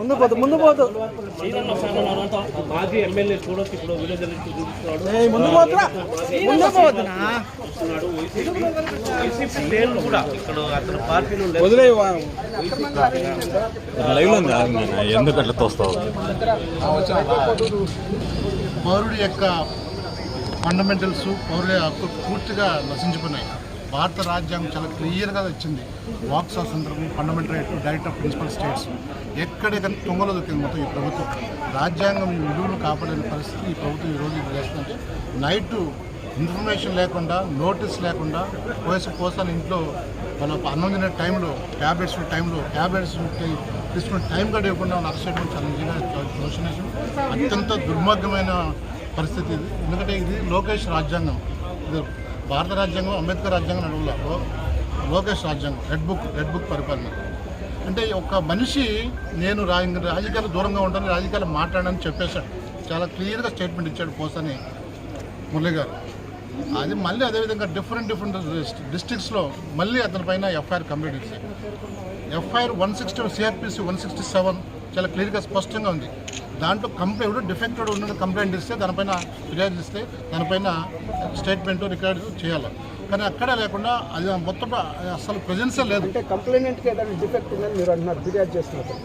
ముందు పోదు ముందు పోదు మాజీ ఎమ్మెల్యే చూడొచ్చు ఇప్పుడు ఏయ్, ముందు పోతురా ముందు పోతున్నా శ్రేణులు కూడా ఇక్కడ అతని పార్టీలో లేదు. వదిలే లైవ్లో ఉంది కాదు నాన్న, ఎందుకు అట్లా తోస్తావు పౌరుడి యొక్క ఫండమెంటల్స్ పౌరుల హక్కు పూర్తిగా నశించిపోయినాయి భారత రాజ్యాంగం చాలా క్లియర్గా వచ్చింది వాక్ స్వాతంత్రం fundamental right direct of principle states ఎక్కడెక్కడ తొంగలో దొరికింది మొత్తం ఈ ప్రభుత్వం. రాజ్యాంగం ఈ విలువలు కాపాడలేని పరిస్థితి ఈ ప్రభుత్వం ఈరోజు ఇది చేస్తుందంటే నైట్ ఇన్ఫర్మేషన్ లేకుండా నోటీస్ లేకుండా పోయేసి పోసాను ఇంట్లో వాళ్ళ అన్నం తినే టైంలో ట్యాబ్లెట్స్ టైంలో ట్యాబ్లెట్స్ తీసుకునే టైం కూడా ఇవ్వకుండా అరెస్ట్ చాలా నిజంగా అత్యంత దుర్మార్గమైన పరిస్థితి ఇది. ఎందుకంటే ఇది లోకేష్ రాజ్యాంగం. ఇది భారత రాజ్యాంగం అంబేద్కర్ రాజ్యాంగం నడువుల లోకేష్ రాజ్యాంగం రెడ్ బుక్ రెడ్ బుక్ పరిపాలన. అంటే ఒక మనిషి నేను రాజకీయాలు దూరంగా ఉంటాను రాజకీయాలు మాట్లాడని చెప్పేశాడు. చాలా క్లియర్గా స్టేట్మెంట్ ఇచ్చాడు పోసని మురళి గారు. అది మళ్ళీ అదేవిధంగా డిఫరెంట్ డిఫరెంట్ డిస్ట్రిక్ట్స్లో మళ్ళీ అతని పైన ఎఫ్ఐఆర్ కంప్లీట్ ఇచ్చాయి FIR one sixty CRPC one sixty seven చాలా క్లియర్గా స్పష్టంగా ఉంది. దాంట్లో కంప్లైంట్ డిఫెక్టెడ్ ఉన్న కంప్లైంట్ ఇస్తే దానిపైన ఫిర్యాదు ఇస్తే దానిపైన స్టేట్మెంట్ రికార్డు చేయాలి. కానీ అక్కడ లేకుండా అది మొత్తం అసలు ప్రజెన్సే లేదు. అంటే కంప్లైంట్కి ఏదైనా డిఫెక్ట్ ఉందని మీరు అంటున్నారు ఫిర్యాదు చేస్తున్నారు.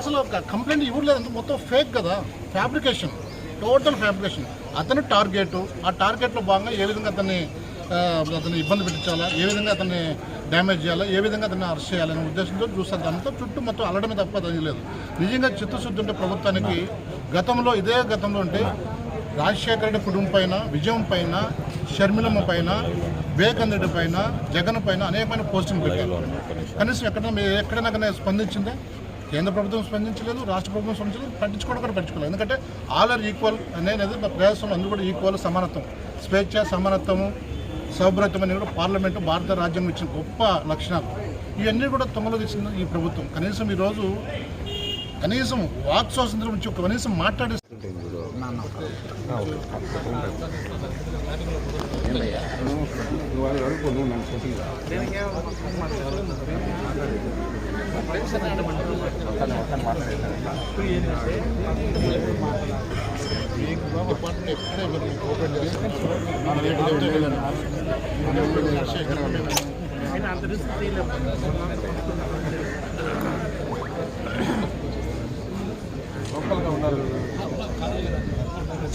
అసలు ఒక కంప్లైంట్ ఇవ్వలేదంటే మొత్తం ఫేక్ కదా ఫ్యాబ్రికేషన్ టోటల్ ఫ్యాబ్రికేషన్ అతను టార్గెట్ ఆ టార్గెట్లో భాగంగా ఏ విధంగా అతన్ని అతన్ని ఇబ్బంది పెట్టించాలా ఏ విధంగా అతన్ని డ్యామేజ్ చేయాలా ఏ విధంగా అతన్ని అరెస్ట్ చేయాలనే ఉద్దేశంతో చూస్తారు. దాంతో చుట్టూ మొత్తం అల్లడమే తప్ప అది లేదు. నిజంగా చిత్తశుద్ధి ఉంటే ప్రభుత్వానికి గతంలో ఇదే గతంలో ఉంటే రాజశేఖర రెడ్డి కుటుంబం పైన విజయం పైన షర్మిలమ్మ పైన వివేకానంద రెడ్డి పైన జగన్ పైన అనేకమైన పోస్టింగ్ పెట్టారు. కనీసం ఎక్కడైనా మీరు ఎక్కడైనా కానీ స్పందించిందా? కేంద్ర ప్రభుత్వం స్పందించలేదు రాష్ట్ర ప్రభుత్వం స్పందించలేదు పట్టించుకోవడం కూడా పట్టించుకోలేదు. ఎందుకంటే ఆల్ ఆర్ ఈక్వల్ అనేది ప్రజాస్వామ్యం అందరూ కూడా ఈక్వల్ సమానత్వం. స్వేచ్ఛ సమానత్వము సౌభ్రత్వం అనేది కూడా పార్లమెంటు భారత రాజ్యాంగం ఇచ్చిన గొప్ప లక్షణాలు. ఇవన్నీ కూడా తొంగలో తెచ్చింది ఈ ప్రభుత్వం. కనీసం ఈరోజు కనీసం వాక్ స్వాతంత్రం నుంచి కనీసం మాట్లాడే డిపార్ట్మెంట్ ఎక్కడే మీరు ఓపెన్ చేసి ఉన్నారు రేటు చెప్తే వెళ్ళండి. మన రేటు రాజశేఖర్ రెడ్డి. ఆయన అంత రిస్క్ తీయలేము. ఏం కాదు ఫైవ్ మినిట్స్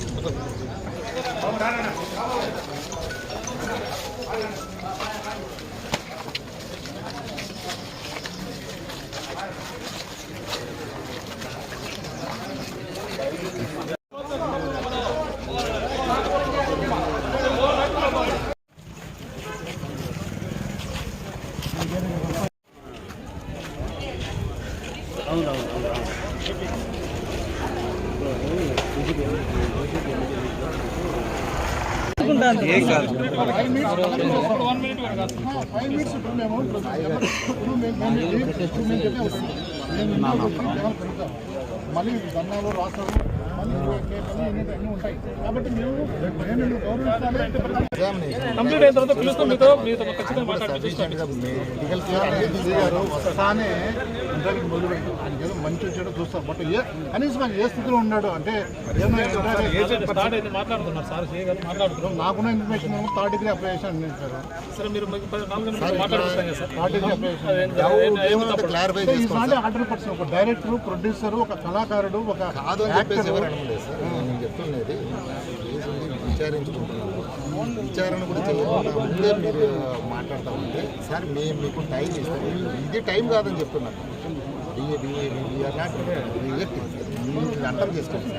ఇప్పుడు మేము ఇప్పుడు మేము- మేము లీవ్ టూ మినిట్స్ అయితే అవుతుంది. మేము ఇంట్లో కూర్చొని జనాలు పెరుగుతాం. మళ్ళీ దండాలు రాష్ట్రాలు కంప్లీట్ అయిన తర్వాత పిలుస్తాం మీతో మీతో ఖచ్చితంగా మాట్లాడి మెడికల్ గారు వస్తానే ఇంటర్వ్యూ మొదలుపెట్టి ఆయనకి ఏదో మంచి వచ్చాడో చూస్తారు బట్ ఏ కనీసం ఆయన ఏ స్థితిలో ఉన్నాడు అంటే మాట్లాడుతున్నారు సార్ సే గారు మాట్లాడుతున్నారు నాకున్న ఇన్ఫర్మేషన్ ఏమో థర్డ్ డిగ్రీ అప్లై చేశాను అని చెప్పారు సరే. మీరు క్లారిఫై హండ్రెడ్ పర్సెంట్ ఒక డైరెక్టర్ ప్రొడ్యూసర్ ఒక కళాకారుడు ఒక యాక్టర్ ఎవరు లేదు సార్. నేను చెప్తున్నది కేసు ఉంది విచారించుకుంటున్నాము విచారణ కూడా చేయకుండా ముందే మీరు మాట్లాడతా ఉంటే సార్ మేము మీకు టైం ఇస్తాం ఇది టైం కాదని చెప్తున్నాను వీఆర్ అర్థం చేసుకోండి